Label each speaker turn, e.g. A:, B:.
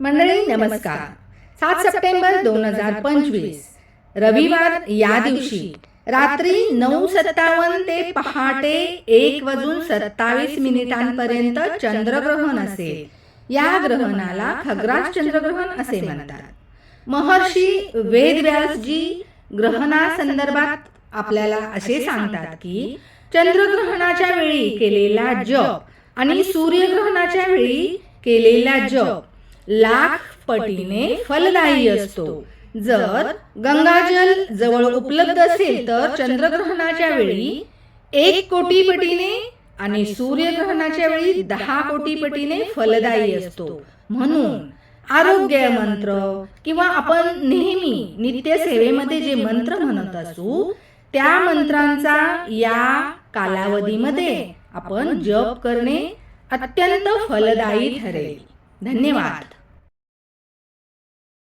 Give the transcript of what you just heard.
A: मंडळी नमस्कार. सात सप्टेंबर दोन हजार पंचवीस. रविवार या दिवशी. रात्री नऊ सत्तावन्न ते पहाटे एक वाजून सत्तावीस मिनिटांपर्यंत चंद्रग्रहण असेल या ग्रहणाला खग्रास चंद्रग्रहण असे म्हणतात. महर्षी वेदव्यासजी ग्रहणासंदर्भात आपल्याला असे सांगतात की चंद्रग्रहणाच्या वेळी केलेला जप आणि सूर्यग्रहणाच्या वेळी केलेला जप लाख पटीने फलदायी असतो. जर गंगाजल जवळ उपलब्ध असेल तर चंद्रग्रहणाच्या वेळी एक कोटी पटीने आणि सूर्यग्रहणाच्या वेळी दहा कोटी पटीने फलदायी असतो. म्हणून आरोग्य मंत्र किंवा आपण नेहमी नित्यसेवेमध्ये जे मंत्र म्हणत असू त्या मंत्रांचा या कालावधीमध्ये आपण जप करणे अत्यंत फलदायी ठरेल. धन्यवाद.